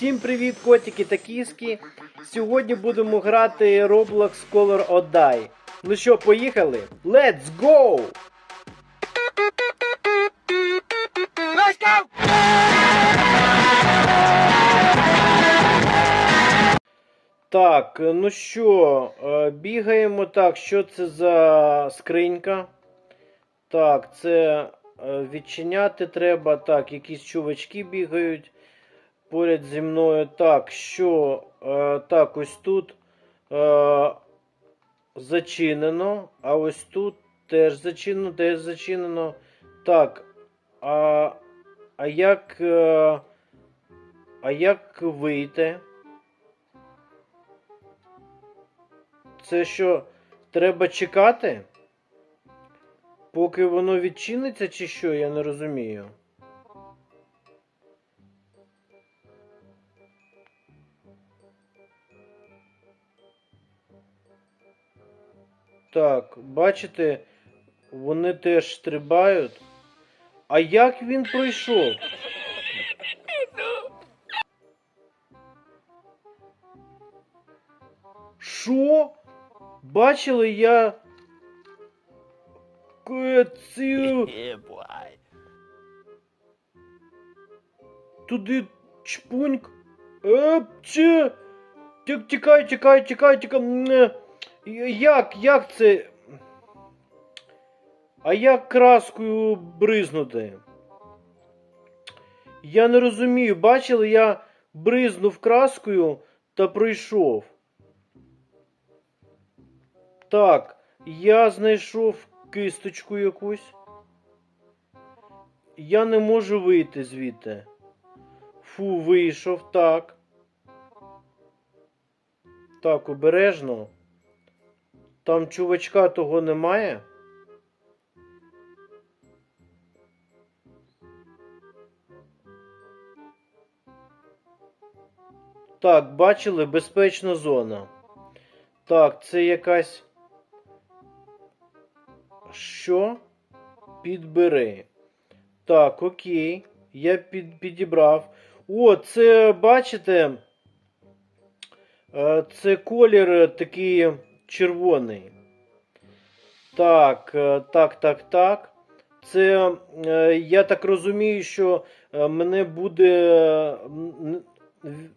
Всім привіт, котики та кіски. Сьогодні будемо грати Roblox Color or Die. Ну що, поїхали? Let's go! Так, ну що, е, бігаємо так, що це за скринька? Так, це е, відчиняти треба. Так, якісь чувачки бігають поряд зі мною. Так, що? Е, так, ось тут е, зачинено, а ось тут теж зачинено, теж зачинено. Так. А, а як. Е, а як вийти? Це що, треба чекати? Поки воно відчиниться, чи що, я не розумію. Так, бачите, вони теж стрибають. А як він пройшов? Що? Бачили я. Цю... Туди чпуньк. Епче. Тік, тікай, тікай, тікай, тікай. Як, як це? А як краскою бризнути? Я не розумію. Бачили, я бризнув краскою та пройшов. Так, я знайшов кисточку якусь. Я не можу вийти звідти. Фу, вийшов, так. Так, обережно. Там чувачка того немає. Так, бачили, безпечна зона. Так, це якась. Що? Підбери. Так, окей. Я під, підібрав. О, це бачите? Е, Це колір такий червоний. Так, е, так, так, так. Це, е, я так розумію, що е, мене буде.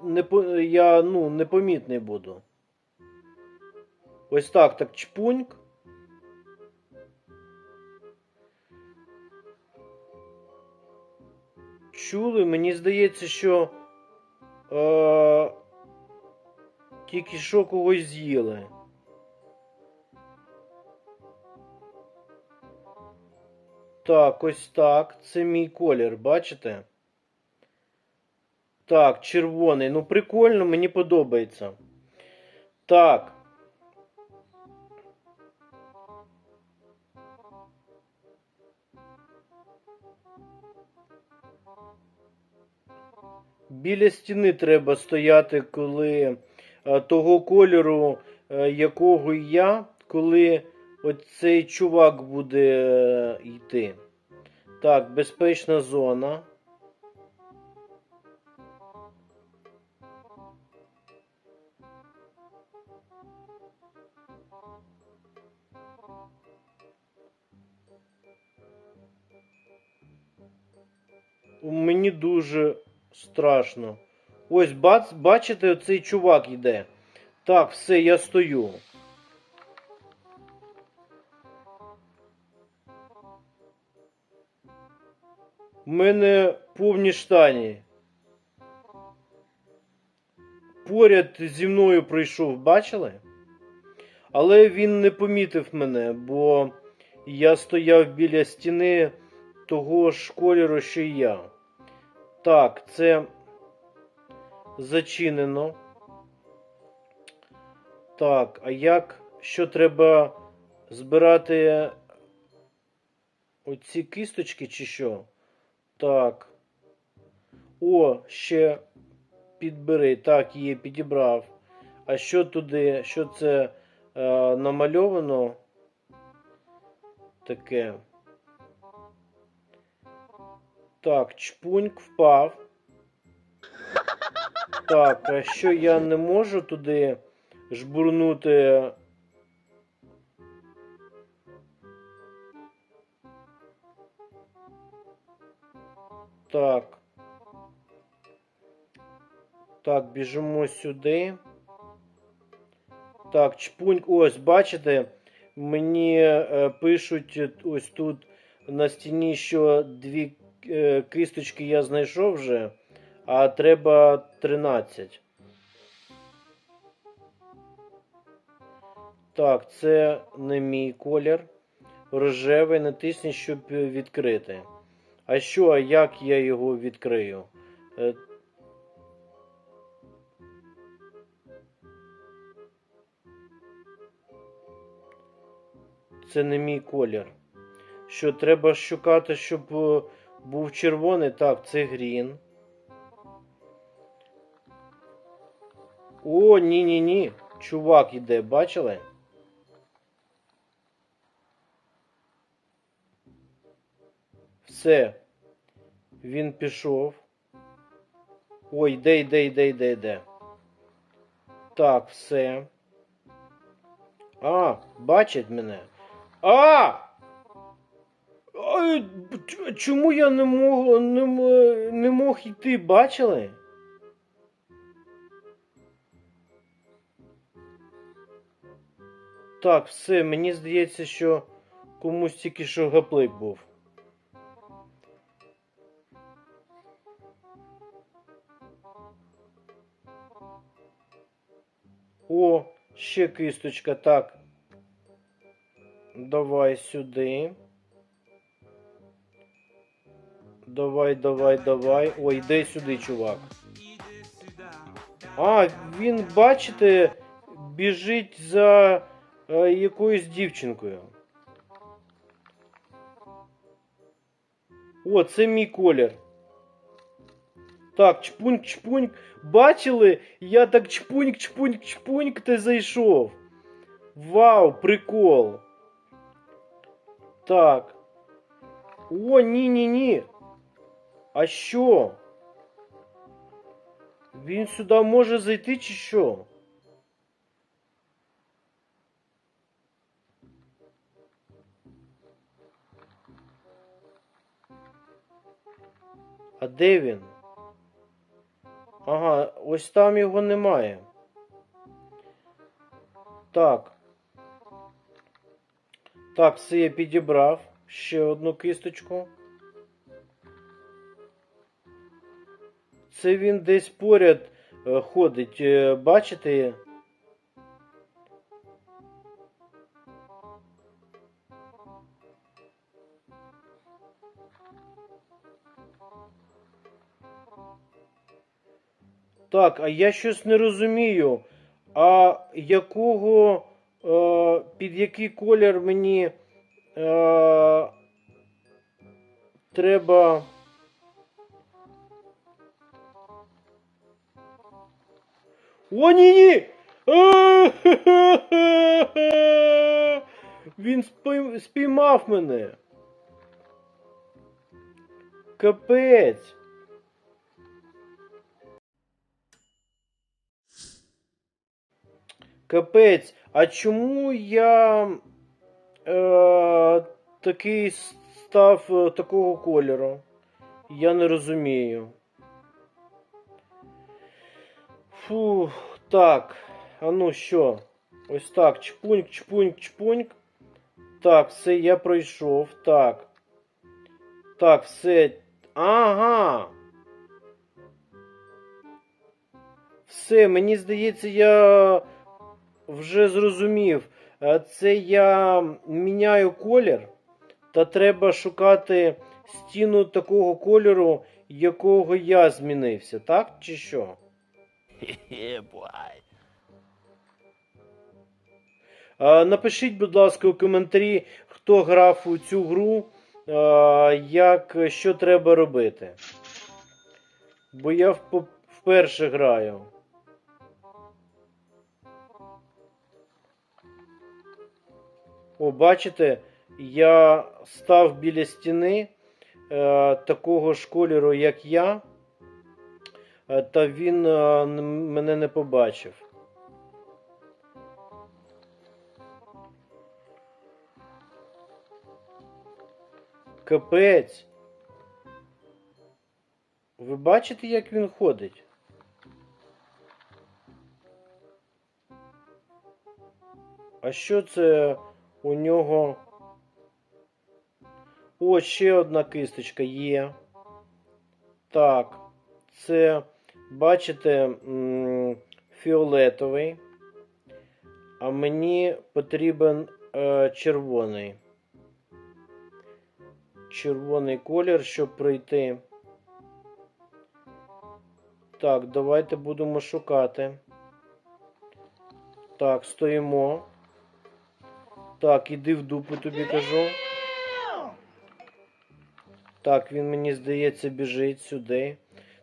Не, я ну, непомітний буду. Ось так, так, чпуньк. Чули? Мені здається, що е, тільки що когось з'їли. Так, ось так. Це мій колір, бачите? Так, червоний. Ну, прикольно, мені подобається. Так. Біля стіни треба стояти, коли е, того кольору, е, якого я, коли оцей чувак буде е, йти. Так, безпечна зона. Мені дуже страшно. Ось, бац, бачите, оцей чувак йде. Так, все, я стою. У мене повні штані. Поряд зі мною пройшов, бачили? Але він не помітив мене, бо я стояв біля стіни того ж кольору, що й я. Так, це зачинено. Так, а як? Що треба збирати оці кісточки чи що? Так. О, ще підбери. Так, є, підібрав. А що туди? Що це е, намальовано? Таке. Так, чпуньк впав. Так, а що я не можу туди жбурнути. Так. Так, біжимо сюди. Так, чпуньк. Ось, бачите, мені е, пишуть ось тут на стіні, що дві е, кисточки я знайшов вже, а треба 13. Так, це не мій колір. Рожевий, натисні, щоб відкрити. А що, а як я його відкрию? Е, Це не мій колір. Що треба шукати, щоб е, був червоний? Так, це грін. О, ні-ні-ні. Чувак іде, бачили? Все. Він пішов. Ой, йде, йде, йде, йде, йде. Так, все. А, бачить мене. А! Ай, Чому я не мог, не, не мог йти, бачили? Так, все, мені здається, що комусь тільки що гаплик був. О, ще кисточка, так. Давай сюди. Давай, давай, давай. Ой, йди сюди, чувак. А, він, бачите, біжить за е, якоюсь дівчинкою. О, це мій колір. Так, чпуньк, чпуньк. Бачили? Я так чпуньк, чпуньк, чпуньк, ти зайшов. Вау, прикол. Так. О, ні-ні-ні. А що? Він сюди може зайти чи що? А де він? Ага, ось там його немає. Так. Так, все я підібрав. Ще одну кисточку. Це він десь поряд е, ходить. Е, Бачите? Так, а я щось не розумію. А якого, е, під який колір мені е, треба. О, ні, ні! Він спіймав мене. Капець. Капець, а чому я е, такий став е, такого кольору? Я не розумію. Фу, так. А ну що? Ось так. Чпуньк, чпуньк, чпуньк. Так, все, я пройшов. Так. Так, все. Ага. Все, мені здається, я вже зрозумів. Е, Це я міняю колір, та треба шукати стіну такого кольору, якого я змінився, так чи що? Е, Напишіть, будь ласка, у коментарі, хто грав у цю гру, е, як, що треба робити. Бо я вперше граю. О, бачите, я став біля стіни е, такого ж кольору, як я. е, та він е, мене не побачив. Капець. Ви бачите, як він ходить? А що це у нього? О, ще одна кисточка є. Так, це, бачите, фіолетовий. А мені потрібен е, червоний. Червоний колір, щоб пройти. Так, давайте будемо шукати. Так, стоїмо. Так, іди в дупу тобі кажу. Так, він мені здається біжить сюди.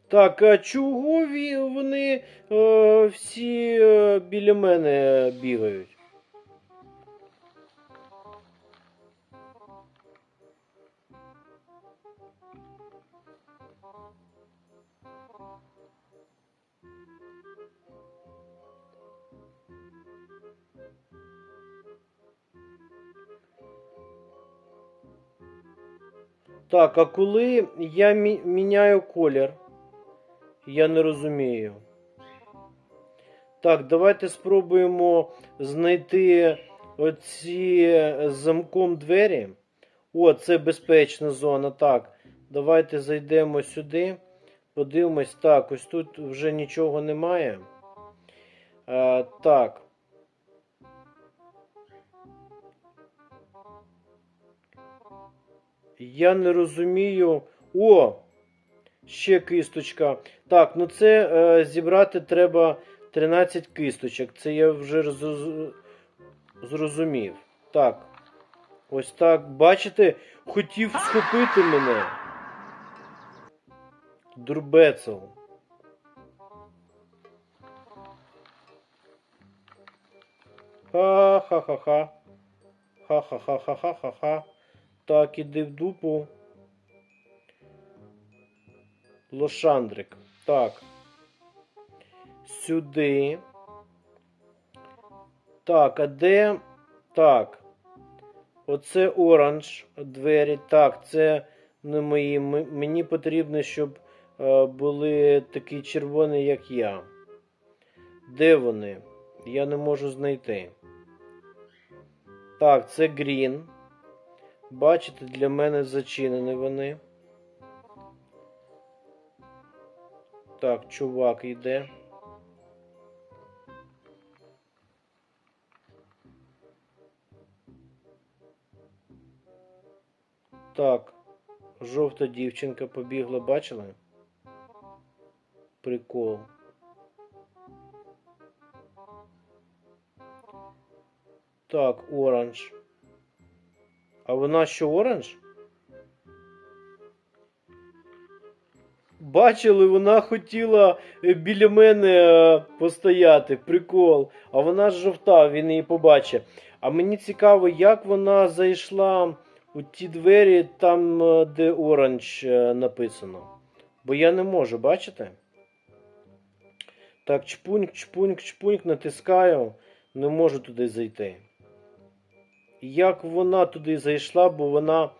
Так, а чого вони е, всі е, біля мене бігають? Так, а коли я мі- міняю колір, я не розумію. Так, давайте спробуємо знайти оці замком двері. О, це безпечна зона. Так, давайте зайдемо сюди. Подивимось. Так, ось тут вже нічого немає. А, так. Я не розумію. О! Ще кисточка. Так, ну це е, зібрати треба 13 кисточок. Це я вже роз- зрозумів. Так. Ось так. Бачите, хотів схопити мене. Дурбецел. Ха-ха-ха-ха. Ха-ха-ха-ха-ха-ха. Так, іди в дупу. Лошандрик. Так. Сюди. Так, а де? Так. Оце оранж двері. Так, це не мої. Мені потрібно, щоб е, були такі червоні, як я. Де вони? Я не можу знайти. Так, це грін. Бачите, для мене зачинені вони. Так, чувак йде. Так, жовта дівчинка побігла, бачили? Прикол. Так, оранж. А вона що оранж? Бачили, вона хотіла е, біля мене е, постояти. Прикол. А вона ж жовта, він її побачить. А мені цікаво, як вона зайшла у ті двері, там, е, де оранж написано. Бо я не можу, бачите? Так, чпуньк, чпуньк, чпуньк, натискаю, не можу туди зайти. Як вона туди зайшла, бо вона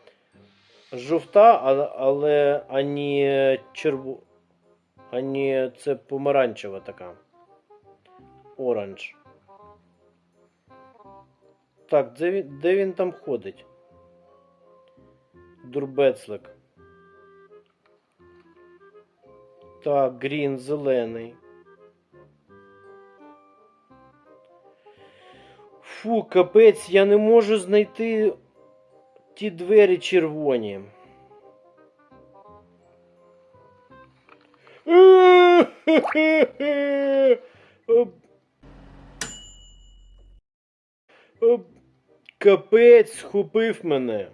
жовта, але ані черву. Ані це помаранчева така. Оранж. Так, де він, де він там ходить? Дурбецлик. Так, грін, зелений. Фу, капець, я не можу знайти ті двері червоні. Капець схопив мене.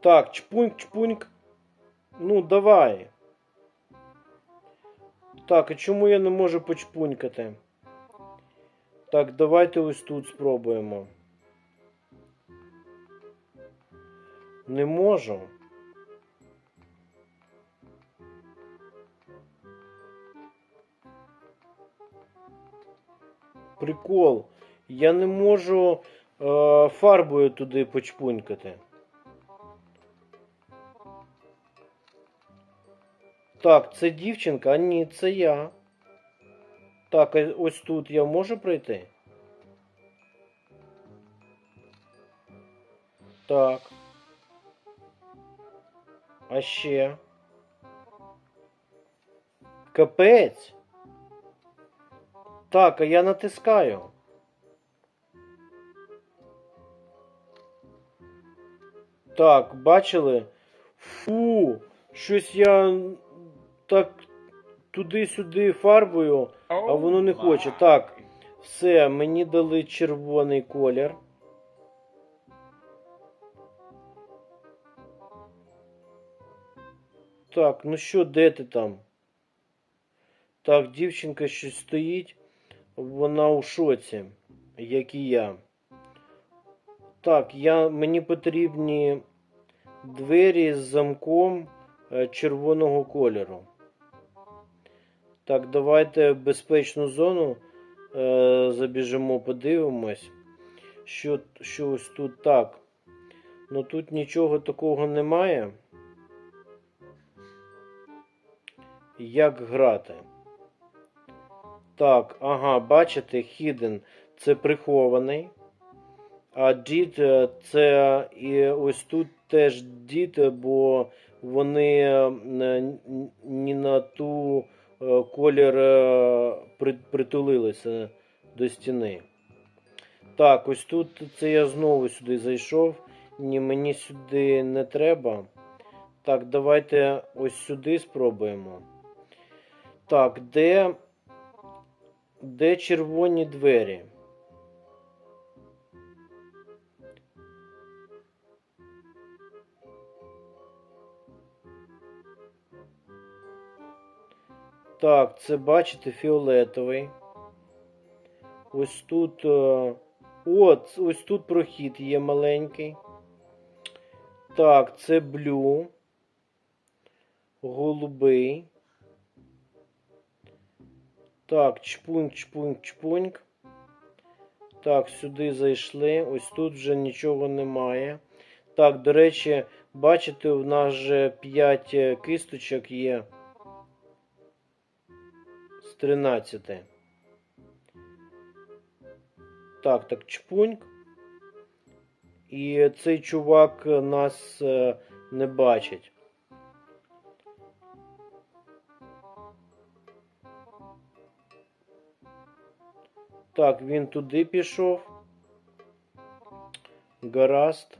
Так, чпуньк, чпуньк. Ну, давай. Так, а чому я не можу почпунькати? Так, давайте ось тут спробуємо. Не можу. Прикол. Я не можу е, фарбою туди почпунькати. Так, це дівчинка, а ні, це я. Так, а ось тут я можу пройти? Так. А ще. Капець. Так, а я натискаю. Так, бачили? Фу, щось я так туди-сюди фарбою, а воно не хоче. Так, все, мені дали червоний колір. Так, ну що, де ти там? Так, дівчинка щось стоїть, вона у шоці, як і я. Так, я, мені потрібні двері з замком е, червоного кольору. Так, давайте в безпечну зону е, забіжимо, подивимось. Що, що ось тут так. Ну тут нічого такого немає. Як грати? Так, ага, бачите, hidden це прихований. А е, це і ось тут теж did, бо вони е, н- не на ту колір е, притулилися до стіни. Так, ось тут це я знову сюди зайшов. Ні, мені сюди не треба. Так, давайте ось сюди спробуємо. Так, де, де червоні двері? Так, це бачите фіолетовий. Ось тут. е, От, ось тут прохід є маленький. Так, це блю. Голубий. Так, чпуньк, чпуньк, чпуньк. Так, сюди зайшли. Ось тут вже нічого немає. Так, до речі, бачите, у нас же 5 кисточок є 13. Так, так, чпуньк. І цей чувак нас е, не бачить. Так, він туди пішов. Гаразд.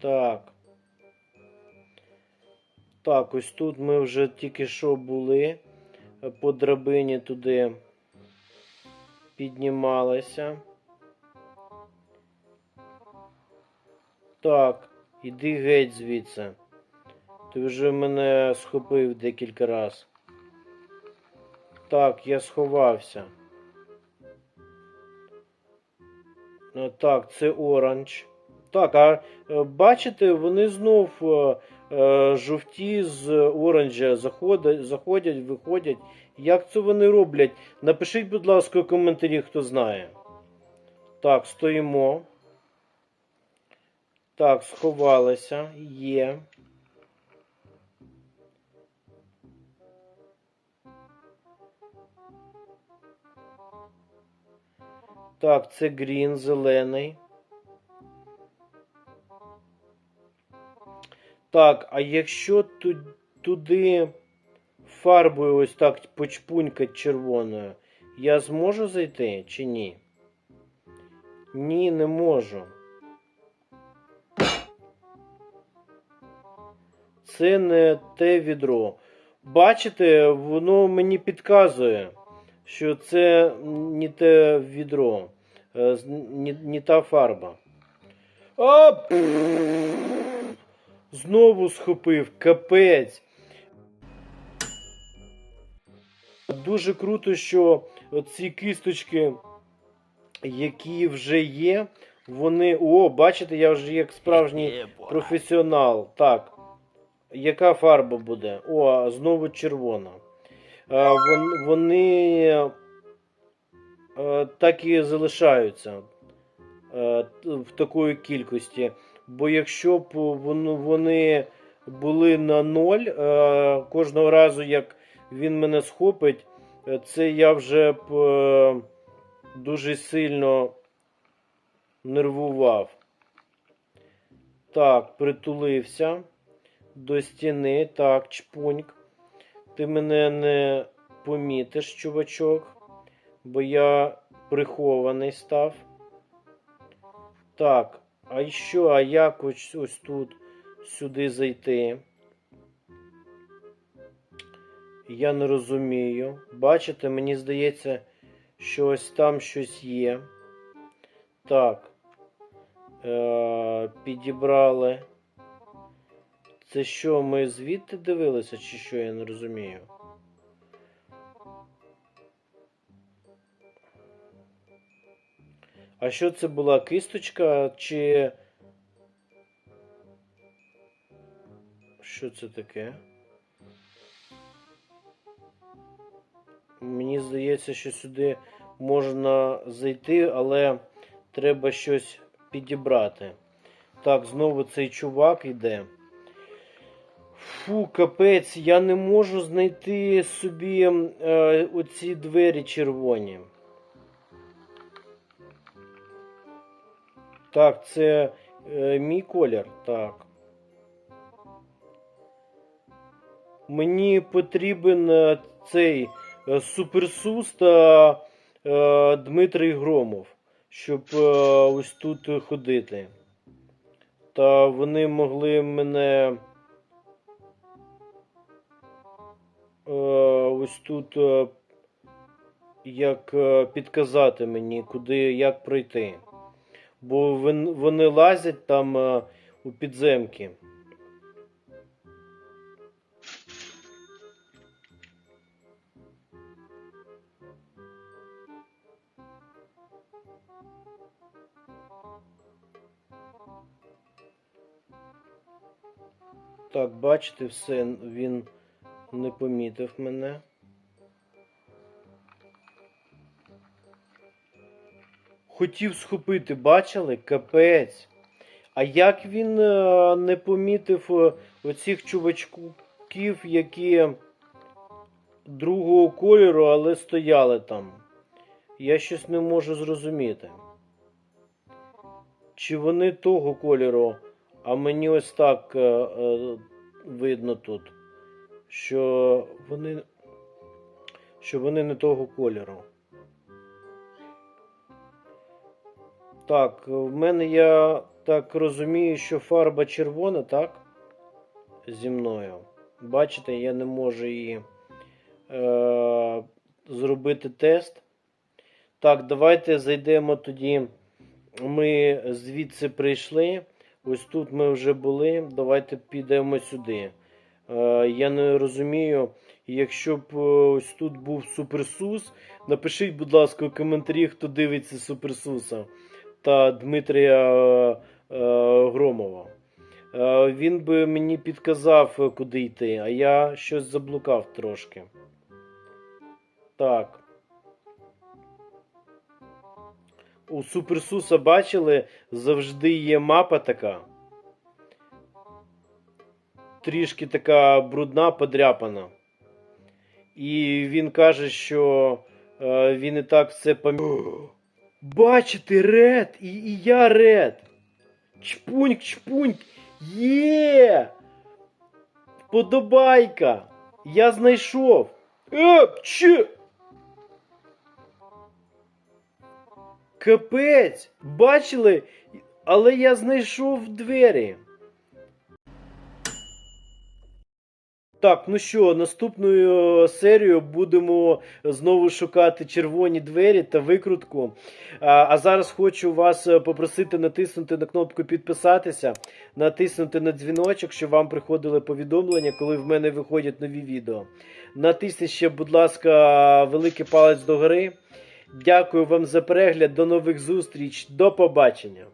Так. Так, ось тут ми вже тільки що були. е, По драбині туди піднімалися. Так, іди геть звідси. Ти вже мене схопив декілька разів. Так, я сховався. Ну, Так, це оранж. Так, а е, бачите, вони знов е, е, жовті з оранжа заходять, заходять, виходять. Як це вони роблять? Напишіть, будь ласка, у коментарі, хто знає. Так, стоїмо. Так, сховалися. Є. Так, це грін, зелений. Так, а якщо туди фарбою ось так почпунькать червоною, я зможу зайти чи ні? Ні, не можу. Це не те відро. Бачите, воно мені підказує, що це не те відро, не, не та фарба. А! Знову схопив, капець. Дуже круто, що ці кисточки, які вже є, вони. О, бачите, я вже як справжній професіонал. Так. Яка фарба буде? О, знову червона. Вони е, так і залишаються е, в такої кількості. Бо якщо б вони були на ноль, е, кожного разу, як він мене схопить, е, це я вже б е, дуже сильно нервував. Так, притулився до стіни. Так, чпуньк. Ти мене не помітиш, чувачок, бо я прихований став. Так, а що, а як ось, ось тут сюди зайти? Я не розумію. Бачите, мені здається, що ось там щось є. Так. Е- підібрали. Це що, ми звідти дивилися, чи що, я не розумію. А що це була кисточка, чи. Що це таке? Мені здається, що сюди можна зайти, але треба щось підібрати. Так, знову цей чувак йде. Фу, капець, я не можу знайти собі е, оці двері червоні. Так, це е, мій колір. Так. Мені потрібен е, цей е, суперсус та е, Дмитрий Громов, щоб е, ось тут ходити. Та вони могли мене. е, ось тут як підказати мені, куди як пройти. Бо вон- вони лазять там е, у підземки. Так, бачите, все, він не помітив мене. Хотів схопити, бачили? Капець. А як він е, не помітив е, оцих чувачків, які другого кольору, але стояли там? Я щось не можу зрозуміти. Чи вони того кольору, а мені ось так е, видно тут, що вони, що вони не того кольору. Так, в мене я так розумію, що фарба червона, так? Зі мною. Бачите, я не можу її е, зробити тест. Так, давайте зайдемо тоді. Ми звідси прийшли. Ось тут ми вже були. Давайте підемо сюди. Е, я не розумію, якщо б е, ось тут був Суперсус, напишіть, будь ласка, у коментарі, хто дивиться Суперсуса та Дмитрія е, Громова. Е, він би мені підказав, е, куди йти, а я щось заблукав трошки. Так. У Суперсуса бачили, завжди є мапа така. Трішки така брудна, подряпана. І він каже, що він і так все пам'ятає. Бачите, ред! І, і я ред! Чпуньк, чпуньк! Є! Подобайка! Я знайшов! Е, чи? Капець! Бачили? Але я знайшов двері. Так, ну що, наступною серією будемо знову шукати червоні двері та викрутку. А, а зараз хочу вас е, попросити натиснути на кнопку підписатися, натиснути на дзвіночок, щоб вам приходили повідомлення, коли в мене виходять нові відео. Натисніть ще, будь ласка, великий палець догори. Дякую вам за перегляд. До нових зустріч. До побачення.